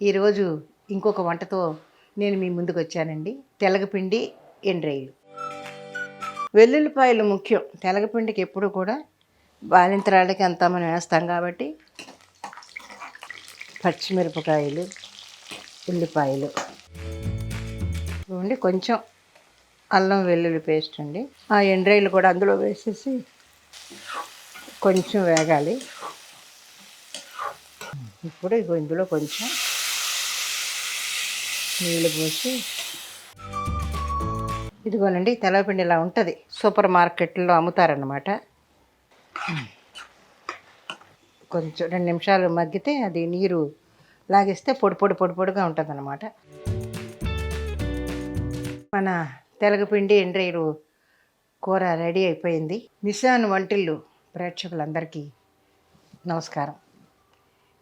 ఈరోజు ఇంకొక వంటతో నేను మీ ముందుకు వచ్చానండి తెలగపిండి ఎండ్రాయిలు వెల్లుల్లిపాయలు ముఖ్యం. తెలగపిండికి ఎప్పుడు కూడా బాలింతరాళ్ళకి అంతా మనం వేస్తాం కాబట్టి పచ్చిమిరపకాయలు ఉల్లిపాయలు. ఉండి కొంచెం అల్లం వెల్లుల్లి పేస్ట్ అండి. ఆ ఎండ్రాయిలు కూడా అందులో వేసేసి కొంచెం వేగాలి. ఇప్పుడు ఇందులో కొంచెం నీళ్ళు పోసి ఇదిగోనండి తెల్లపిండి ఇలా ఉంటుంది. సూపర్ మార్కెట్లో అమ్ముతారనమాట కొంచెం రెండు నిమిషాలు మగ్గితే అది నీరు లాగేస్తే పొడి పొడి పొడి పొడిగా ఉంటుంది అనమాట మన తెలగపిండి ఎండ్రైరు కూర రెడీ అయిపోయింది. నిశాన్ వంటిల్లు ప్రేక్షకులందరికీ నమస్కారం.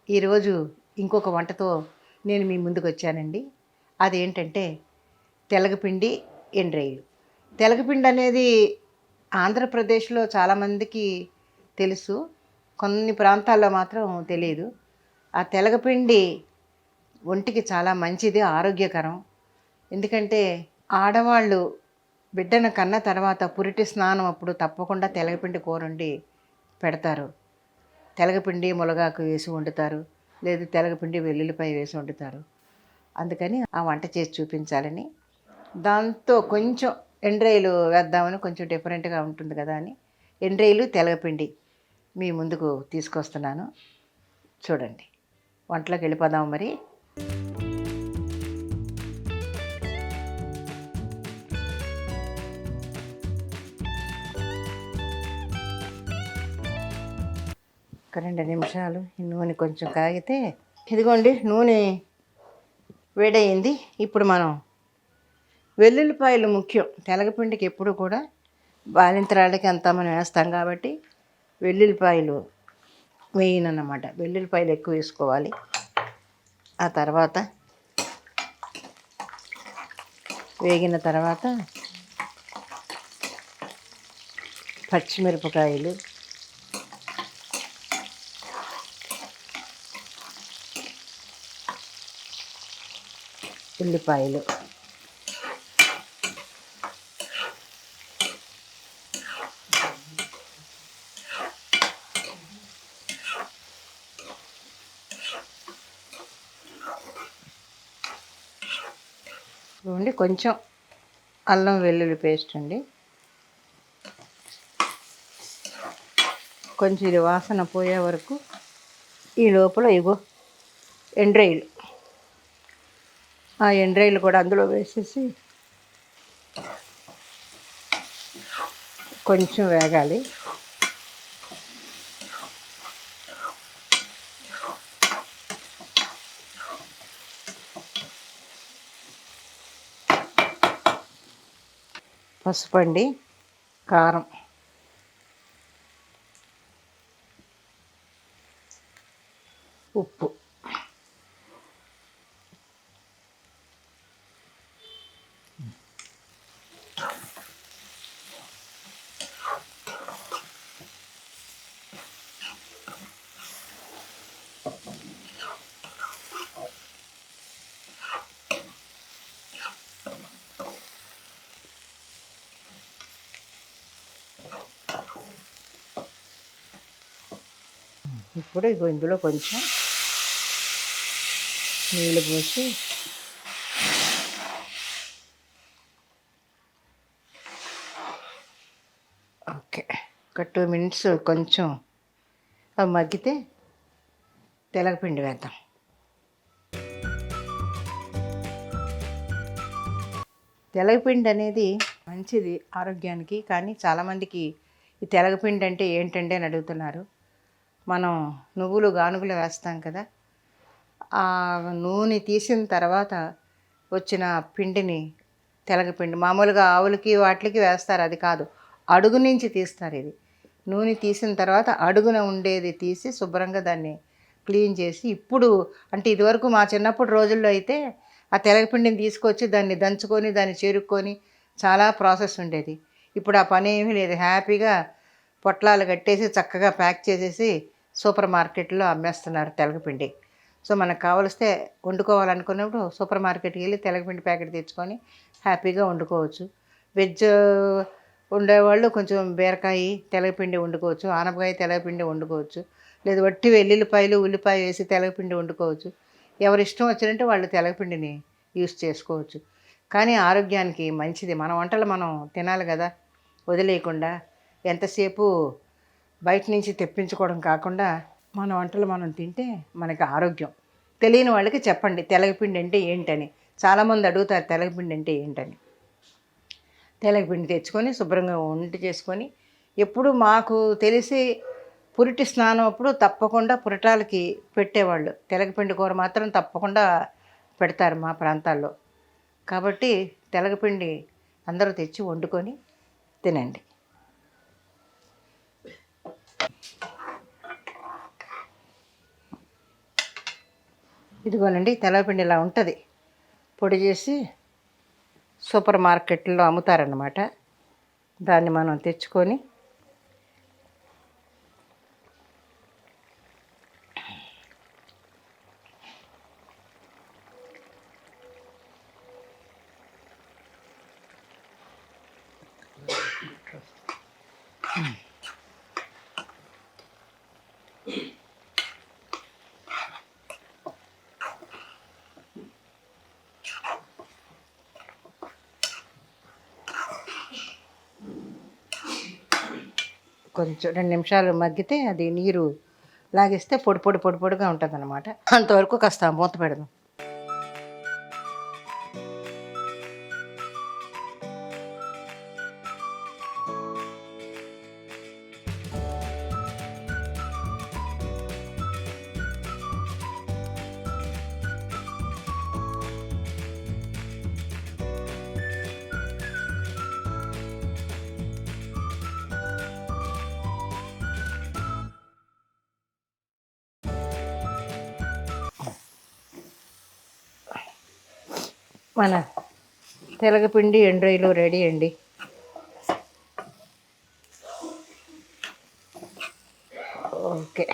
ఈరోజు ఇంకొక వంటతో నేను మీ ముందుకు వచ్చానండి. అదేంటంటే తెలగపిండి ఎండ్రాయిలు తెలగపిండి అనేది ఆంధ్రప్రదేశ్లో చాలామందికి తెలుసు కొన్ని ప్రాంతాల్లో మాత్రం తెలియదు ఆ తెలగపిండి ఒంటికి చాలా మంచిది ఆరోగ్యకరం. ఎందుకంటే ఆడవాళ్ళు బిడ్డను కన్న తర్వాత పురిటి స్నానం అప్పుడు తప్పకుండా తెలగపిండి కూర వండి పెడతారు. తెలగపిండి మునగాకు వేసి వండుతారు లేదు తెలగపిండి వెల్లుల్లిపాయ వేసి వండుతారు. అందుకని ఆ వంట చేసి చూపించాలని. దాంతో కొంచెం ఎండ్రాయిలు వేద్దామని కొంచెం డిఫరెంట్గా ఉంటుంది కదా అని ఎండ్రాయిలు తెలగపిండి మీ ముందుకు తీసుకొస్తున్నాను. చూడండి వంటలోకి వెళ్ళిపోదాం మరి. ఒక రెండు నిమిషాలు ఈ నూనె కొంచెం కాగితే ఇదిగోండి నూనె. వేడయింది. ఇప్పుడు మనం వెల్లుల్లిపాయలు ముఖ్యం. తెలగపిండికి ఎప్పుడు కూడా బాలింతరాళ్ళకి అంతా మనం వేస్తాం కాబట్టి వెల్లుల్లిపాయలు వేయనన్నమాట. వెల్లుల్లిపాయలు ఎక్కువ వేసుకోవాలి. ఆ తర్వాత వేగిన తర్వాత పచ్చిమిరపకాయలు ఉల్లిపాయలు. చూడండి కొంచెం అల్లం వెల్లుల్లి పేస్ట్ అండి. కొంచెం ఇది వాసన పోయే వరకు ఈ లోపల ఇగో ఎండ్రాయిలు. ఆ ఎండ్రాయిలు కూడా అందులో వేసేసి కొంచెం వేగాలి. పసుపండి కారం. ఉప్పు. ఇప్పుడు ఇగో ఇందులో కొంచెం నీళ్ళు పోసి ఓకే ఒక టూ మినిట్స్ కొంచెం మగ్గితే తెలగపిండి వేద్దాం. తెలగపిండి అనేది మంచిది ఆరోగ్యానికి కానీ చాలామందికి ఈ తెలగపిండి అంటే ఏంటంటే అని అడుగుతున్నారు. మనం నువ్వులు గానుగులు వేస్తాం కదా ఆ నూనె తీసిన తర్వాత వచ్చిన పిండిని తెలగపిండి మామూలుగా ఆవులకి వాటికి వేస్తారు అది కాదు. అడుగు నుంచి తీస్తారు ఇది. నూనె తీసిన తర్వాత అడుగున ఉండేది తీసి శుభ్రంగా దాన్ని క్లీన్ చేసి ఇప్పుడు అంటే ఇదివరకు మా చిన్నప్పుడు రోజుల్లో అయితే ఆ తెలగపిండిని తీసుకొచ్చి దాన్ని దంచుకొని దాన్ని చేరుక్కొని చాలా ప్రాసెస్ ఉండేది. ఇప్పుడు ఆ పని ఏమీ లేదు. హ్యాపీగా పొట్లాలు కట్టేసి చక్కగా ప్యాక్ చేసేసి సూపర్ మార్కెట్లో అమ్మేస్తున్నారు తెలగపిండి. సో మనకు కావలిస్తే వండుకోవాలనుకున్నప్పుడు సూపర్ మార్కెట్కి వెళ్ళి తెలగపిండి ప్యాకెట్ తెచ్చుకొని హ్యాపీగా వండుకోవచ్చు. వెజ్ ఉండేవాళ్ళు కొంచెం బీరకాయ తెలగపిండి వండుకోవచ్చు. ఆనపకాయ తెలగపిండి వండుకోవచ్చు. లేదు వట్టి వెల్లుల్లిపాయలు ఉల్లిపాయ వేసి తెలగపిండి వండుకోవచ్చు. ఎవరి ఇష్టం వచ్చినట్టు వాళ్ళు తెలగపిండిని యూస్ చేసుకోవచ్చు. కానీ ఆరోగ్యానికి మంచిది. మన వంటలు మనం తినాలి కదా. వదిలేయకుండా ఎంతసేపు బయట నుంచి తెప్పించుకోవడం కాకుండా మన వంటలు మనం తింటే మనకి ఆరోగ్యం. తెలియని వాళ్ళకి చెప్పండి తెలగపిండి అంటే ఏంటని. చాలామంది అడుగుతారు తెలగపిండి అంటే ఏంటని. తెలగపిండి తెచ్చుకొని శుభ్రంగా వంట చేసుకొని ఎప్పుడు మాకు తెలిసి పురిటి స్నానం అప్పుడు తప్పకుండా పురటాలకి పెట్టేవాళ్ళు. తెలగపిండి కూర మాత్రం తప్పకుండా పెడతారు మా ప్రాంతాల్లో. కాబట్టి తెలగపిండి అందరూ తెచ్చి వండుకొని తినండి. ఇదిగోనండి తెలగపిండి ఇలా ఉంటుంది. పొడి చేసి సూపర్ మార్కెట్లో అమ్ముతారన్నమాట. దాన్ని మనం తెచ్చుకొని కొంచెం రెండు నిమిషాలు మగ్గితే అది నీరు లాగేస్తే పొడి పొడి పొడి పొడిగా ఉంటుంది అనమాట అంతవరకు కాస్త మూత పెడదాం. మన తెలగపిండి ఎండ్రాయిలు రెడీ అండి. ఓకే.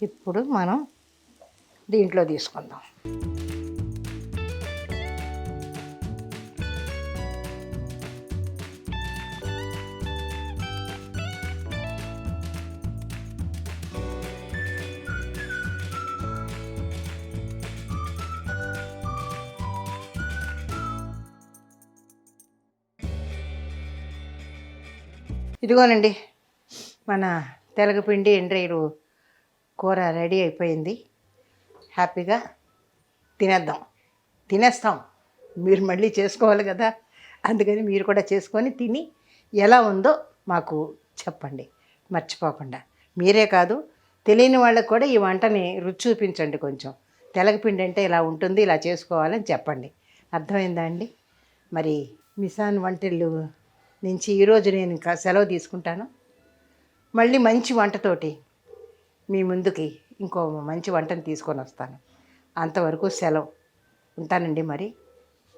ఇప్పుడు మనం దీంట్లో తీసుకుందాం. ఇదిగోనండి మన తెలగపిండి ఎండ్రాయిలు కూర రెడీ అయిపోయింది. హ్యాపీగా తినేద్దాం. తినేస్తాం. మీరు మళ్ళీ చేసుకోవాలి కదా. అందుకని మీరు కూడా చేసుకొని తిని ఎలా ఉందో మాకు చెప్పండి. మర్చిపోకుండా. మీరే కాదు తెలియని వాళ్ళకి కూడా ఈ వంటని రుచి చూపించండి కొంచెం. తెలగపిండి అంటే ఇలా ఉంటుంది ఇలా చేసుకోవాలని చెప్పండి. అర్థమైందా అండి? మరి మిసాన్ వంటలు నుంచి ఈరోజు నేను ఇంకా సెలవు తీసుకుంటాను. మళ్ళీ మంచి వంటతోటి మీ ముందుకి ఇంకో మంచి వంటను తీసుకొని వస్తాను. అంతవరకు సెలవు. ఉంటానండి మరి.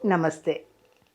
నమస్తే.